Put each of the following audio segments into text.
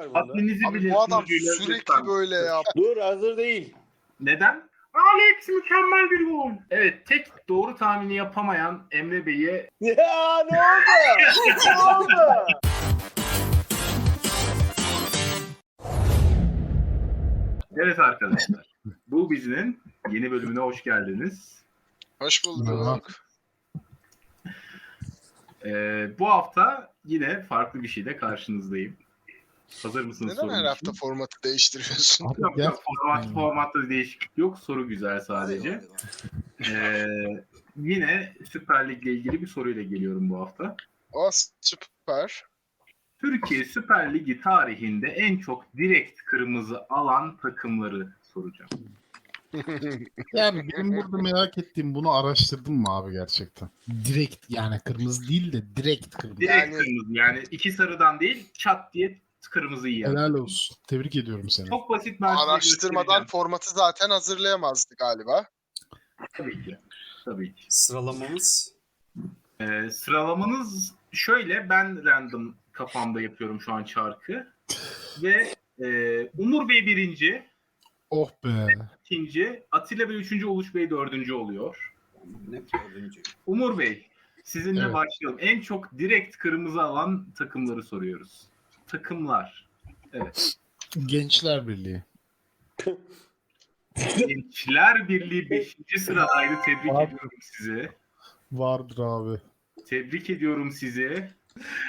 var bunda. Haddinizi Abi bilin. bu adam sürekli lütfen. böyle yap. Dur hazır değil. Neden? Alex mükemmel bir gol. Evet tek doğru tahmini yapamayan Emre Bey'e Ya ne oldu? ne oldu? evet arkadaşlar. Bu bizinin yeni bölümüne hoş geldiniz. Hoş bulduk. Ee, bu hafta yine farklı bir şeyle karşınızdayım. Hazır mısınız Neden sorun her için? hafta formatı değiştiriyorsun? Abi Yok, yok, format, formatta değişiklik yok. Soru güzel sadece. Ee, yine Süper Lig'le ilgili bir soruyla geliyorum bu hafta. O süper. Türkiye Süper Ligi tarihinde en çok direkt kırmızı alan takımları soracağım. Yani benim burada merak ettiğim bunu araştırdın mı abi gerçekten? Direkt yani kırmızı değil de direkt kırmızı. Direkt Yani- kırmızı yani iki sarıdan değil çat diye kırmızı yiyen. Helal olsun. Tebrik ediyorum seni. Çok basit ben Araştırmadan formatı zaten hazırlayamazdı galiba. Tabii ki. Tabii ki. Sıralamamız Ee, sıralamanız şöyle ben random kafamda yapıyorum şu an çarkı. Ve e, Umur Bey birinci, Oh be. ikinci, Atilla Bey üçüncü, Uluç Bey dördüncü oluyor. ne dördüncü. Umur Bey sizinle Evet. başlayalım. En çok direkt kırmızı alan takımları soruyoruz. Takımlar. Evet. Gençler Birliği. Gençler Birliği 5. sıradaydı. Tebrik Abi. ediyorum sizi. Vardır abi. Tebrik ediyorum sizi.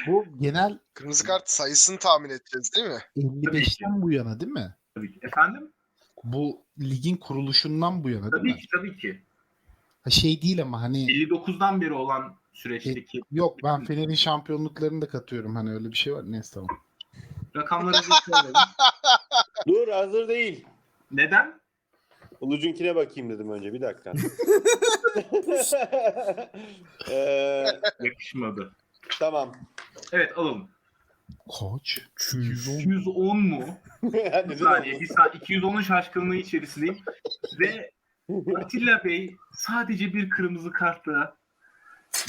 Bu genel Kırmızı kart sayısını tahmin edeceğiz değil mi? 55'ten bu yana değil mi? Tabii ki. Efendim? Bu ligin kuruluşundan bu yana değil Tabii mi? ki tabii ki. Ha şey değil ama hani 59'dan beri olan süreçteki yok ben Fener'in şampiyonluklarını da katıyorum. Hani öyle bir şey var. Neyse tamam. Rakamları da söyledim. Dur hazır değil. Neden? Ulucunkine bakayım dedim önce bir dakika. Ee, Yakışmadı. tamam. Evet alalım. Koç. 210 mu? Bir saniye, bir saniye. 210'un şaşkınlığı içerisindeyim. Ve Atilla Bey sadece bir kırmızı kartla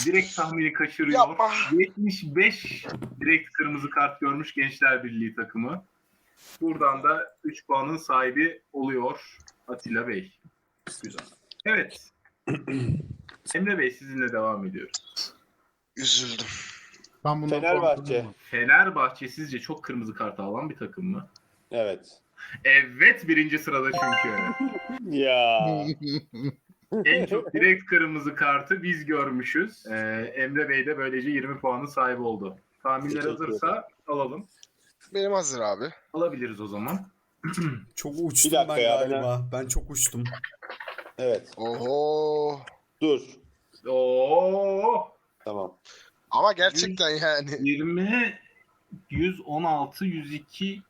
direkt tahmini kaçırıyor. Yapma. 75 direkt kırmızı kart görmüş Gençler Birliği takımı. Buradan da 3 puanın sahibi oluyor Atilla Bey. Güzel. Evet. Emre Bey sizinle devam ediyoruz. Üzüldüm. Ben bundan Fenerbahçe. Fenerbahçe sizce çok kırmızı kart alan bir takım mı? Evet. Evet birinci sırada çünkü. Ya. en çok direkt kırmızı kartı biz görmüşüz. Ee, Emre Bey de böylece 20 puanın sahibi oldu. Tahminler hazırsa alalım. Benim hazır abi. Alabiliriz o zaman. Çok uçtum Bir dakika ben ya, ben- galiba. Ben çok uçtum. Evet. Oho. Dur. Oo! Tamam. Ama gerçekten yani. 20 116 102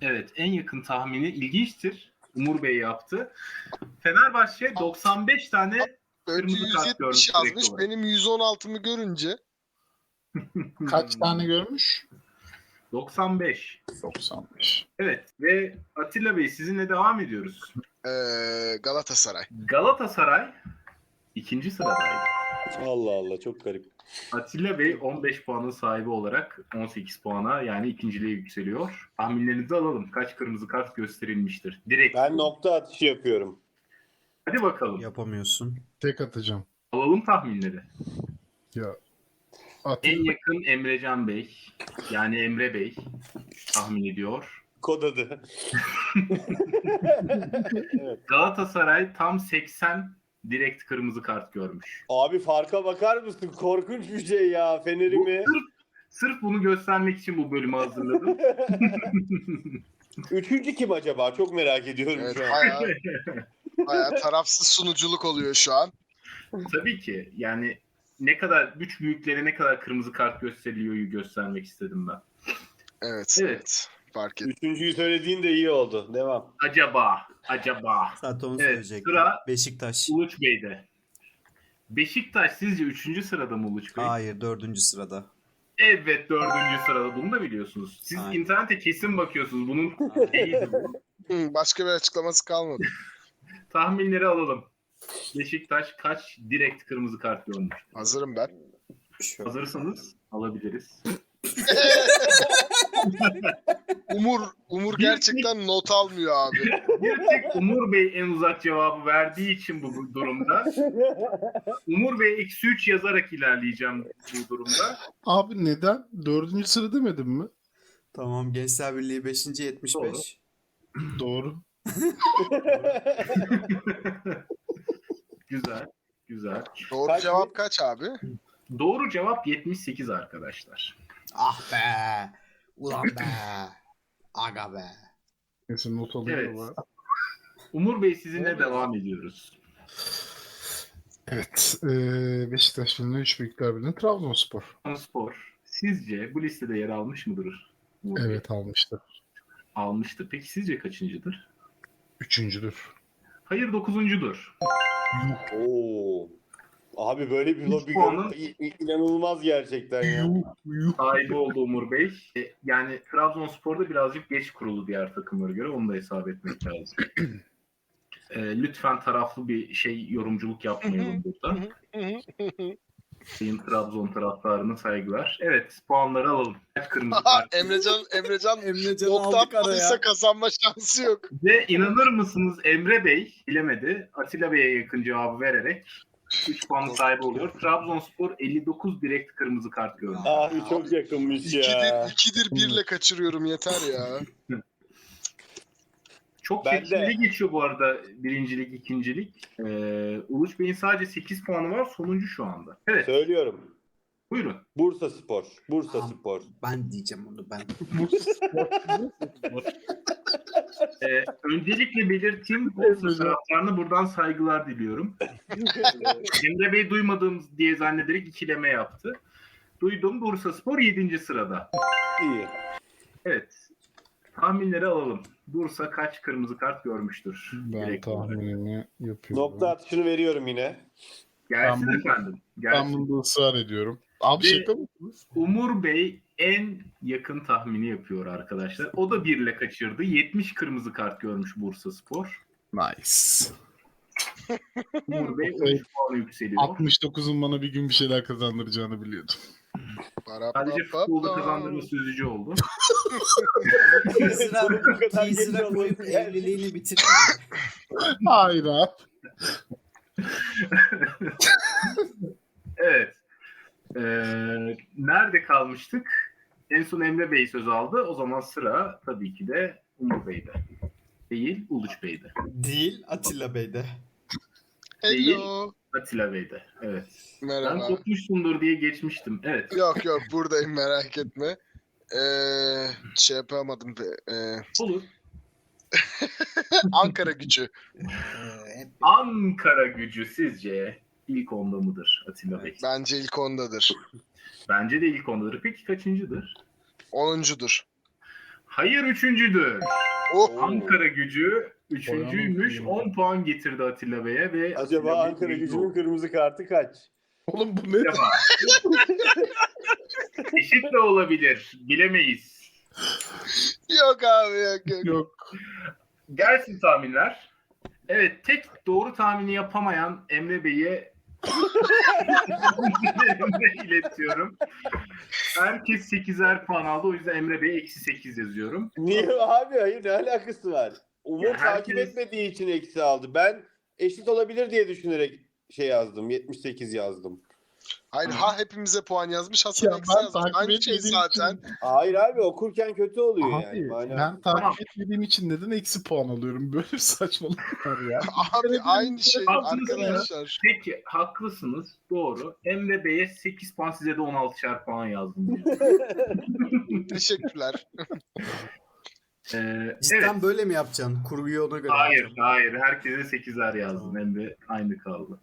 Evet en yakın tahmini ilginçtir. Umur Bey yaptı. Fenerbahçe 95 tane Önce Kırmızı kart görmüş 170 direkt yazmış. olarak. Benim 116'mı görünce Kaç tane görmüş? 95. 95. Evet ve Atilla Bey sizinle devam ediyoruz. eee, Galatasaray. Galatasaray ikinci sıradaydı. Allah Allah çok garip. Atilla Bey 15 puanın sahibi olarak 18 puana yani ikinciliğe yükseliyor. Tahminlerinizi alalım. Kaç kırmızı kart gösterilmiştir? Direkt. Ben nokta atışı yapıyorum. Hadi bakalım. Yapamıyorsun. Tek atacağım. Alalım tahminleri. Ya. En Atayım. yakın Emrecan Bey. Yani Emre Bey tahmin ediyor. Kod adı. evet. Galatasaray tam 80 direkt kırmızı kart görmüş. Abi farka bakar mısın? Korkunç bir şey ya. Bu, Fener'imi. sırf, sırf bunu göstermek için bu bölümü hazırladım. Üçüncü kim acaba? Çok merak ediyorum Evet, şu an. bayağı, bayağı tarafsız sunuculuk oluyor şu an. Tabii ki. Yani ne kadar güç büyüklere ne kadar kırmızı kart gösteriliyor göstermek istedim ben. Evet. Evet. Evet. Fark ettim. Üçüncüyü söylediğin de iyi oldu. Devam. Acaba, acaba. Zaten onu Evet, söyleyecektim. sıra- Beşiktaş. Uluç Bey'de. Beşiktaş sizce 3. sırada mı Uluç Bey? Hayır dördüncü sırada. Evet 4. sırada. Bunu da biliyorsunuz. Siz Aynen. internete kesin bakıyorsunuz. Bunun bu? Başka bir açıklaması kalmadı. Tahminleri alalım. Beşiktaş kaç direkt kırmızı kart görmüş? Hazırım ben. Hazırsanız alabiliriz. Umur Umur gerçekten not almıyor abi. Bir tek Umur Bey en uzak cevabı verdiği için bu bu durumda. Umur Bey eksi 3 yazarak ilerleyeceğim bu durumda. Abi neden? Dördüncü sıra demedim mi? Tamam Gençler Birliği 5. 75. Doğru. Güzel. Güzel. Doğru Kaç cevap kaç abi? Doğru cevap 78 arkadaşlar. Ah be. Ulan be. Aga be. Neyse not alıyorum. Evet. Umur Bey sizinle devam ediyoruz. Evet. eee Beşiktaş filminde 3 büyükler birliği Trabzonspor. Spor sizce bu listede yer almış mıdır? Umur Bey? Evet almıştır. Almıştır. Peki sizce kaçıncıdır? Üçüncüdür. Hayır dokuzuncudur. Oo. Abi böyle bir lobi puanın- inanılmaz gerçekten ya. Sahibi oldu Umur Bey. E, Yani Trabzonspor'da birazcık geç kuruldu diğer takımlara göre. Onu da hesap etmek lazım. E, lütfen taraflı bir şey yorumculuk yapmayalım burada. Sayın Trabzon taraftarına saygılar. Evet puanları alalım. Kırmızı kart? Emrecan Emrecan atmadıysa araya. kazanma şansı yok. Ve inanır mısınız Emre Bey bilemedi. Atilla Bey'e yakın cevabı vererek 3 puan sahibi oluyor. Trabzonspor 59 direkt kırmızı kart gördü. Abi çok yakınmış ya. İkidir, ikidir birle kaçırıyorum yeter ya. Çok Ben de- geçiyor bu arada birincilik, ikincilik. Ee, Uluç Bey'in sadece 8 puanı var. Sonuncu şu anda. Evet Söylüyorum. buyurun. Bursa Spor. Bursa Tamam. Spor. Ben diyeceğim onu ben. Ee, öncelikle belirteyim. Bursa taraftarına buradan saygılar diliyorum. Emre Bey duymadığım diye zannederek ikileme yaptı. Duydum Bursa Spor 7. sırada. İyi. Evet. Tahminleri alalım. Bursa kaç kırmızı kart görmüştür? Ben Direkt olarak. tahminimi yapıyorum. Nokta atışını veriyorum yine. Gelsin Ben bu- efendim. Ben Gelsin. bunda ısrar ediyorum. Abi şaka mısınız? Umur Bey en yakın tahmini yapıyor arkadaşlar. O da birle kaçırdı. 70 kırmızı kart görmüş Bursa Spor. Nice. Umur Bey Evet. 13 puanı yükseliyor. 69'un bana bir gün bir şeyler kazandıracağını biliyordum. Sadece futbolda kazandırması üzücü oldu. Geç teaser'a koyup evliliğini bitir. Hayır abi. Evet. Ee, nerede kalmıştık? En son Emre Bey söz aldı. O zaman sıra tabii ki de Umur Bey'de. Değil, Uluç Bey'de. Değil Atilla Bey'de. Hello. Atilla Bey'de. Evet. Ben Merhaba. kopmuşsundur diye geçmiştim. Evet. Yok yok buradayım merak etme. Ee, şey yapamadım. be. Ee, Olur. Ankara gücü. Ankara gücü sizce ilk onda mıdır Atilla Bey? Bence ilk ondadır. Bence de ilk ondadır. Peki kaçıncıdır? Onuncudur. Hayır üçüncüdür. Oh. Ankara gücü üçüncüymüş. Oyanın. 10 puan getirdi Atilla Bey'e ve Atilla Acaba Bey Ankara birinci gücünün kırmızı kartı kaç? Oğlum bu ne? Eşit de olabilir. Bilemeyiz. Yok abi yok yok. Yok. Gelsin tahminler. Evet tek doğru tahmini yapamayan Emre Bey'e iletiyorum. Herkes 8'er puan aldı. O yüzden Emre Bey'e eksi 8 yazıyorum. Niye abi? Hayır ne alakası var? Umur Ya takip herkes- etmediği için eksi aldı. Ben eşit olabilir diye düşünerek şey yazdım. 78 yazdım. Hayır ha hepimize puan yazmış Hasan Ya eksi ben yazmış. takip Aynı şey etmediğim zaten. için... Hayır abi okurken kötü oluyor Abi, yani. Mana- ben takip Tamam. etmediğim için neden eksi puan alıyorum? Böyle bir saçmalık var ya. Abi aynı şey Haklısınız ya. arkadaşlar. Peki haklısınız. Doğru. Emre Bey'e 8 puan size de 16'şer puan yazdım. Teşekkürler. Ee, Cidden evet. böyle mi yapacaksın? Kurguyu ona göre Hayır, yapacaksın. hayır. Herkese 8'er yazdım. Emre aynı kaldı.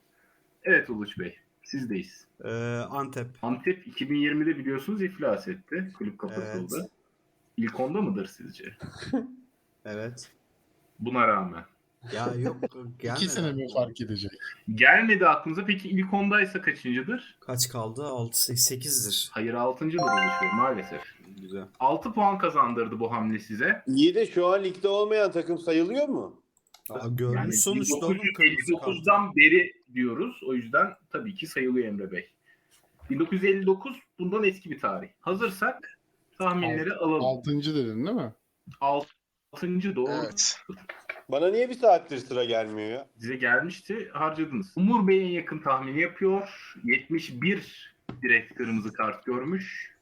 Evet Uluç Bey. Sizdeyiz. Ee, Antep. Antep 2020'de biliyorsunuz iflas etti. Kulüp kapatıldı. Evet. İlk onda mıdır sizce? Evet. Buna rağmen. Ya yok gelmedi. İki sene mi fark edecek? Gelmedi aklınıza. Peki ilk ondaysa kaçıncıdır? Kaç kaldı? 6 8'dir. Hayır 6.dır oluşuyor maalesef. Güzel. 6 puan kazandırdı bu hamle size. İyi de şu an ligde olmayan takım sayılıyor mu? Aa, görmüş Yani sonuçta oğlum kırmızı kart. 1959'dan beri diyoruz. O yüzden tabii ki sayılıyor Emre Bey. 1959 bundan eski bir tarih. Hazırsak Tahminleri alalım. Altıncı dedin değil mi? Altıncı doğru. Evet. Bana niye bir saattir sıra gelmiyor ya? Size gelmişti, harcadınız. Umur Bey en yakın tahmini yapıyor. 71 direkt kırmızı kart görmüş.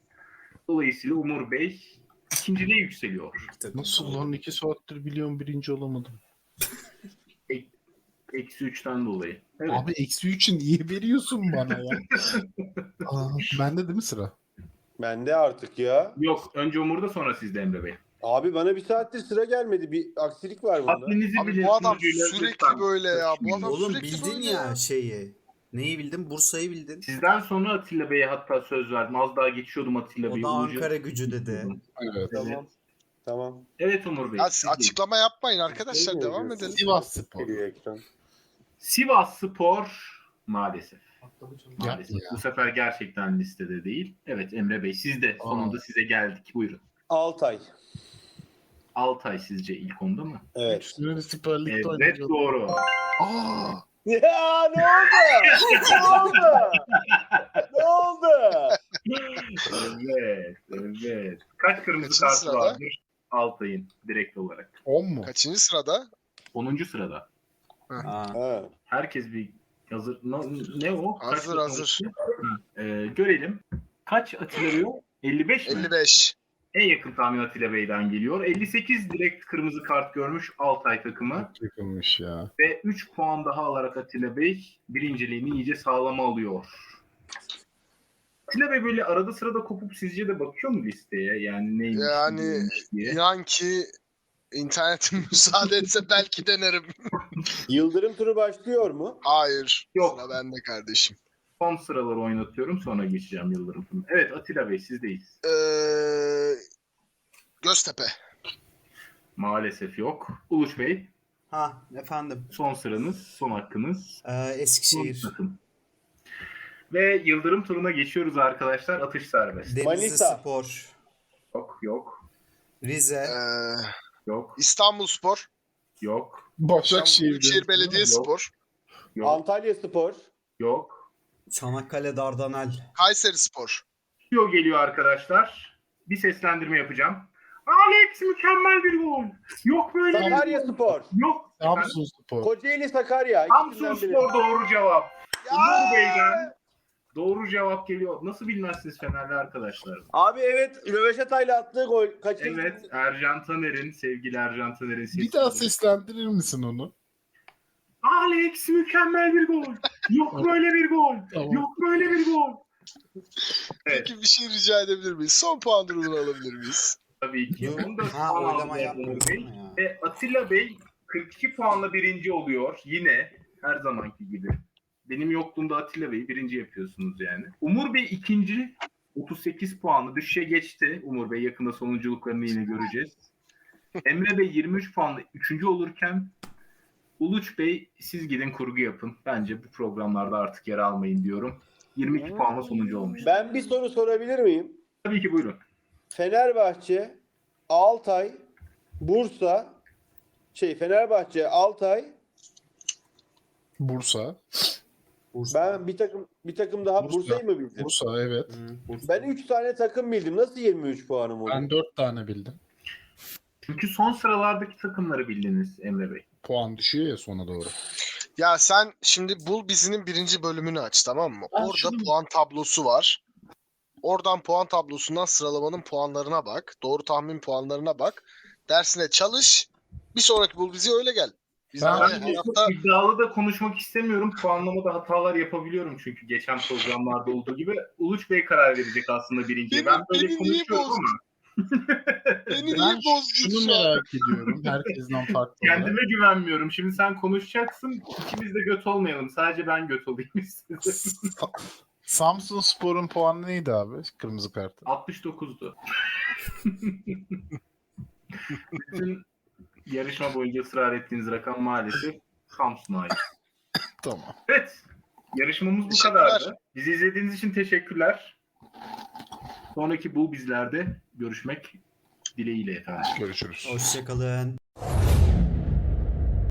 Dolayısıyla Umur Bey ikinciliğe yükseliyor. Nasıl lan iki saattir biliyorum birinci olamadım. Eksi 3'ten dolayı. Evet. Abi eksi üçün niye veriyorsun bana ya? Aa, bende değil mi sıra? Bende artık ya. Yok, önce Umur'da sonra sizde Emre Bey. Abi bana bir saattir sıra gelmedi. Bir aksilik var bunda. Haddinizi Abi bilin. bu adam sunucuyla sürekli lütfen. böyle ya. Bu adam Oğlum sürekli bildin böyle ya şeyi. Neyi bildin? Bursa'yı bildin. Sizden sonra Atilla Bey'e hatta söz verdim. Az daha geçiyordum Atilla O Bey'i. da Ulucu- Ankara gücü dedi. Evet. Tamam. Tamam. Evet Umur Bey. Ya sizdeyiz. açıklama yapmayın arkadaşlar. Devam edelim. Sivas Spor. Geliyor ekran. Sivas Spor maalesef. Maalesef. Bu sefer gerçekten listede değil. Evet Emre Bey siz de sonunda size geldik. Buyurun. Altay. Altay sizce ilk onda mı? Evet. Üstüne Süper Lig'de Evet oynayacak. doğru. Aa, Ya ne oldu? ne oldu? ne oldu? evet, evet. Kaç kırmızı Kaçıncı kartı sırada? vardır Altay'ın direkt olarak? 10 mu? Kaçıncı sırada? 10. sırada. Ha. Ha. Herkes bir hazır. Ne, ne o? Kaç Hazır, hazır. Ee, görelim. Kaç o? 55 mi? 55. En yakın tahmin Atilla Bey'den geliyor. 58 direkt kırmızı kart görmüş Altay takımı. Çok yakınmış ya. Ve 3 puan daha alarak Atilla Bey birinciliğini iyice sağlama alıyor. Atilla Bey böyle arada sırada kopup sizce de bakıyor mu listeye? Yani neymiş, Yani neymiş diye. İnan ki internetim müsaade etse belki denerim. Yıldırım turu başlıyor mu? Hayır. Yok. Sıra bende kardeşim. Son sıraları oynatıyorum sonra geçeceğim Yıldırım. Turnu'na. Evet Atilla Bey sizdeyiz. Ee, Göztepe. Maalesef yok. Uluç Bey Ha efendim. son sıranız, son hakkınız. Ee, Eskişehir. Son takım. Ve Yıldırım turuna geçiyoruz arkadaşlar. Atış serbest. Denizli Manisa. Spor. Yok, yok, Rize. Ee, yok, İstanbul Spor. yok, Başakşehir. Büyükşehir Belediye Yok. Spor. yok, Antalya Spor. yok. Çanakkale Dardanel. Kayseri Spor. Tüyo geliyor arkadaşlar. Bir seslendirme yapacağım. Alex mükemmel bir gol. Yok böyle bir Sakarya. Spor. Yok. Samsun Spor. Kocaeli Sakarya. Samsun İkisinden biri. Spor doğru cevap. Umur Bey'den doğru cevap geliyor. Nasıl bilmezsiniz Fenerli arkadaşlar? Abi evet Röveşatay'la attığı gol. Kaçırdı. Evet Ercan Taner'in, sevgili Ercan Taner'in sesi. Bir daha seslendirir misin onu? Alex mükemmel bir gol. Yok böyle bir gol. Tamam. Yok böyle bir gol. Evet. Peki bir şey rica edebilir miyiz? Son puan durumunu alabilir miyiz? Tabii ki. Onu da Ha puan oylama aldı Bey. ya? Ve Atilla Bey 42 puanla birinci oluyor. Yine her zamanki gibi. Benim yokluğumda Atilla Bey birinci yapıyorsunuz yani. Umur Bey ikinci 38 puanlı düşüşe geçti. Umur Bey yakında sonunculuklarını yine göreceğiz. Emre Bey 23 puanla üçüncü olurken Uluç Bey siz gidin kurgu yapın. Bence bu programlarda artık yer almayın diyorum. 22 puanla sonuncu olmuş. Ben bir soru sorabilir miyim? Tabii ki buyurun. Fenerbahçe, Altay, Bursa, şey Fenerbahçe, Altay. Bursa. Bursa. Ben bir takım bir takım daha Bursa. Bursa'yı mı bildim? Bursa evet. Hı, Bursa. Ben 3 tane takım bildim. Nasıl 23 puanım oldu? Ben 4 tane bildim. Çünkü son sıralardaki takımları bildiniz Emre Bey. Puan düşüyor ya sona doğru. Ya sen şimdi Bul Bizi'nin birinci bölümünü aç tamam mı? Ah, Orada şunu- puan tablosu var. Oradan puan tablosundan sıralamanın puanlarına bak. Doğru tahmin puanlarına bak. Dersine çalış. Bir sonraki Bul Bizi öyle gel. Biz Ben- hayatta çok iddialı da konuşmak istemiyorum. Puanlamada hatalar yapabiliyorum çünkü geçen programlarda olduğu gibi. Uluç Bey karar verecek aslında birinciye. Beni- Ben böyle beni niye konuşuyorum ama beni niye Ben şunu merak ediyorum. Herkesten farklı olarak. kendime güvenmiyorum. Şimdi sen konuşacaksın. İkimiz de göt olmayalım. Sadece ben göt olayım istedim. Sa- Samsun Spor'un puanı neydi abi? Kırmızı kartı. 69'du. Bütün yarışma boyunca ısrar ettiğiniz rakam maalesef Samsun'a ait. Tamam. Evet. Yarışmamız bu kadardı. Bizi izlediğiniz için teşekkürler. Sonraki bu bizlerde görüşmek dileğiyle efendim. Görüşürüz. Hoşçakalın.